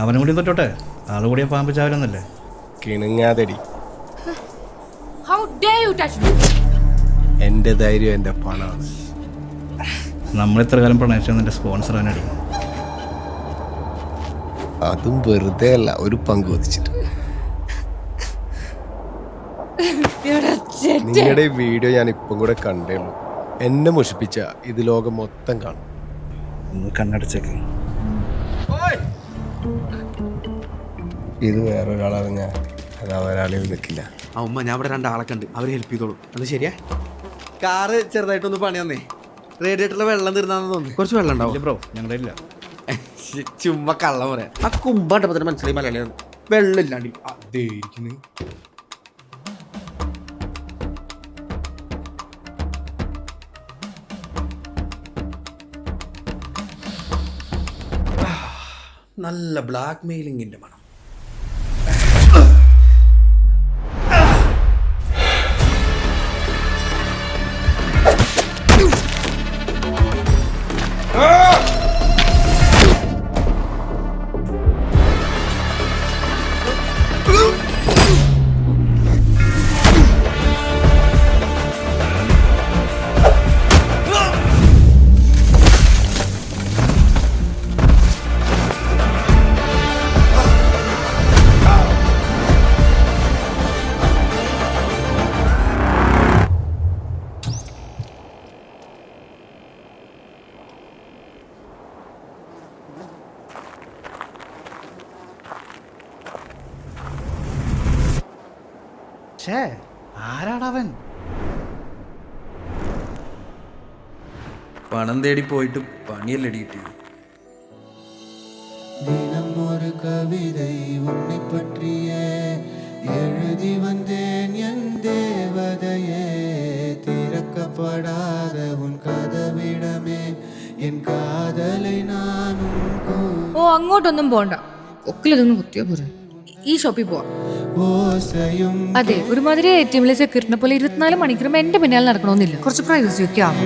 അവനും കൂടി തൊട്ടോട്ടെ ആൾ കൂടിയ പാമ്പ് ചാവരൊന്നല്ലേ കിണുങ്ങാതടി. എന്റെ ധൈര്യം എന്റെ പണം. നമ്മൾ ഇത്ര കാലം പ്രണയിച്ചത് എന്റെ സ്പോൺസർ അവനടി അതും വെറുതെ അല്ല ഒരു പങ്ക് വധിച്ചിട്ട്. നിങ്ങളുടെ വീഡിയോ ഞാൻ ഇപ്പം കൂടെ കണ്ടേ ഉള്ളൂ. എന്നെ മുഷിപ്പിച്ച ഇത് ലോകം മൊത്തം കാണും. ഒന്ന് കണ്ണടച്ചേക്ക്. ഇത് വേറൊരാളറിഞ്ഞ അത് അവരാളിൽ നിൽക്കില്ല. ആ ഉമ്മ ഞാൻ ഇവിടെ രണ്ടാളെ കണ്ട് അവർ ഹെൽപ്പ് ചെയ്തോളൂ. അത് ശരിയാ? കാറ് ചെറുതായിട്ടൊന്ന് പണി തന്നേ റേഡിയേറ്ററിൽ വെള്ളം തീർന്നാന്ന് തോന്നുന്നു. കുറച്ച് വെള്ളം ഉണ്ടാവും? ബ്രോ ഞങ്ങളുടെ ഇല്ല. ചുമ്മാ കള്ളം പറയാം. ആ കുമ്പണ്ടപ്പോ തന്നെ മനസ്സിലായി മലയാളിയാണ് വെള്ളം ഇല്ലാണ്ട്. അതേ നല്ല ബ്ലാക്ക് മെയിലിങ്ങിന്റെ മണം. ഛേ ആരാടവൻ പണം തേടി പോയിട്ട് പണിയല്ലടി കിട്ടിയത് தினம் ஒரு கவிதை உன்னை பற்றியே எழுதி வந்தேன் என் தேவதையே திறக்கப்படாத உன் கதவிடமே என் காதலை நானும் ഓ അങ്ങോട്ടൊന്നും പോണ്ട ഒക്കിലതൊന്നും കുത്തിയാ പോരെ ഈ ഷോപ്പിൽ പോവാം ஓசையும் അതെ ഒരുമാതിരി എ ടി എമ്മിലെ സെക്യൂരിറ്റിനെ പോലെ ഇരുപത്തിനാല് മണിക്കൂറും എന്റെ പിന്നാലെ നടക്കണമെന്നില്ല. കുറച്ച് പ്രൈവസി ഒക്കെ ആവും